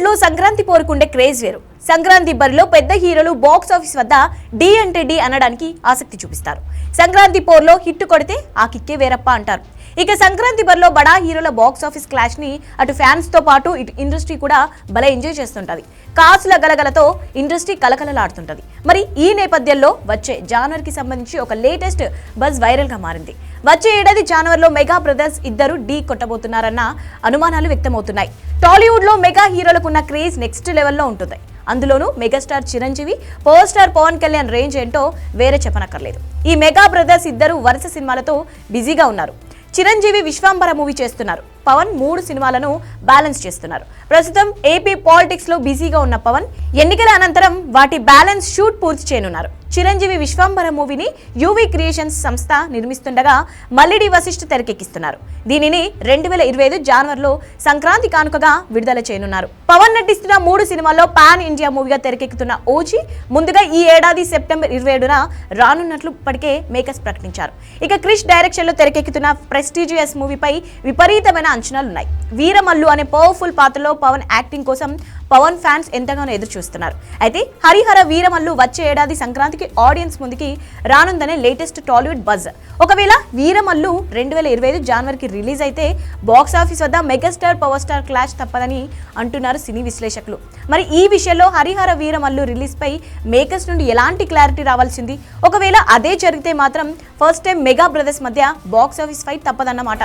టాలీవుడ్లో సంక్రాంతి పోరుకుండే క్రేజ్ వేరు. సంక్రాంతి బరిలో పెద్ద హీరోలు బాక్స్ ఆఫీస్ వద్ద డి అంటే డి అనడానికి ఆసక్తి చూపిస్తారు. సంక్రాంతి పోర్లో హిట్ కొడితే ఆ కిక్కే వేరప్ప అంటారు. ఇక సంక్రాంతి బరిలో బడా హీరోల బాక్స్ ఆఫీస్ క్లాష్ని అటు ఫ్యాన్స్తో పాటు ఇటు ఇండస్ట్రీ కూడా భలే ఎంజాయ్ చేస్తుంటది. కాసుల గలగలతో ఇండస్ట్రీ కలకలలాడుతుంటది. మరి ఈ నేపథ్యంలో వచ్చే జానర్కి సంబంధించి ఒక లేటెస్ట్ బజ్ వైరల్గా మారింది. వచ్చే ఏడాది జానవరిలో మెగా బ్రదర్స్ ఇద్దరు ఢీ కొట్టబోతున్నారన్న అనుమానాలు వ్యక్తమవుతున్నాయి. టాలీవుడ్లో మెగా హీరోలకున్న క్రేజ్ నెక్స్ట్ లెవెల్లో ఉంటుంది. అందులోనూ megastar Chiranjeevi power star Pawan Kalyan range ఏంటో వేరే చెప్పనక్కర్లేదు. ఈ మెగా బ్రదర్స్ ఇద్దరు వరుస సినిమాలతో బిజీగా ఉన్నారు. చిరంజీవి విశ్వాంబర మూవీ చేస్తున్నారు. పవన్ మూడు సినిమాలను బ్యాలెన్స్ చేస్తున్నారు. ప్రస్తుతం ఏపీ పాలిటిక్స్లో బిజీగా ఉన్న పవన్ ఎన్నికల అనంతరం వాటి బ్యాలెన్స్ షూట్ పూర్తి చేయనున్నారు. చిరంజీవి విశ్వంబర మూవీని యూవీ క్రియేషన్స్ సంస్థ నిర్మిస్తుండగా మల్లిడి వశిష్ఠ తెరకెక్కిస్తున్నారు. దీనిని రెండు వేల ఇరవై ఐదు జనవరిలో సంక్రాంతి కానుకగా విడుదల చేయనున్నారు. పవన్ నటిస్తున్న మూడు సినిమాల్లో పాన్ ఇండియా మూవీగా తెరకెక్కుతున్న ఓజీ ముందుగా ఈ ఏడాది సెప్టెంబర్ ఇరవై ఏడున రానున్నట్లు ఇప్పటికే మేకర్స్ ప్రకటించారు. ఇక క్రిష్ డైరెక్షన్లో తెరకెక్కుతున్న ప్రెస్టీజియస్ మూవీపై విపరీతమైన అంచనాలున్నాయి. వీరమల్లు అనే పవర్ఫుల్ పాత్రలో పవన్ యాక్టింగ్ కోసం పవన్ ఫ్యాన్స్ ఎంతగానో ఎదురు చూస్తున్నారు. అయితే హరిహర వీరమల్లు వచ్చే ఏడాది సంక్రాంతికి ఆడియన్స్ ముందుకి రానుందనే లేటెస్ట్ టాలీవుడ్ బజ్. ఒకవేళ వీరమల్లు రెండు వేల ఇరవై ఐదు జనవరికి రిలీజ్ అయితే బాక్స్ ఆఫీస్ వద్ద మెగాస్టార్ పవర్ స్టార్ క్లాష్ తప్పదని అంటున్నారు సినీ విశ్లేషకులు. మరి ఈ విషయంలో హరిహర వీరమల్లు రిలీజ్ పై మేకర్స్ నుండి ఎలాంటి క్లారిటీ రావాల్సింది? ఒకవేళ అదే జరిగితే మాత్రం ఫస్ట్ టైం మెగా బ్రదర్స్ మధ్య బాక్స్ ఆఫీస్ ఫైట్ తప్పదన్నమాట.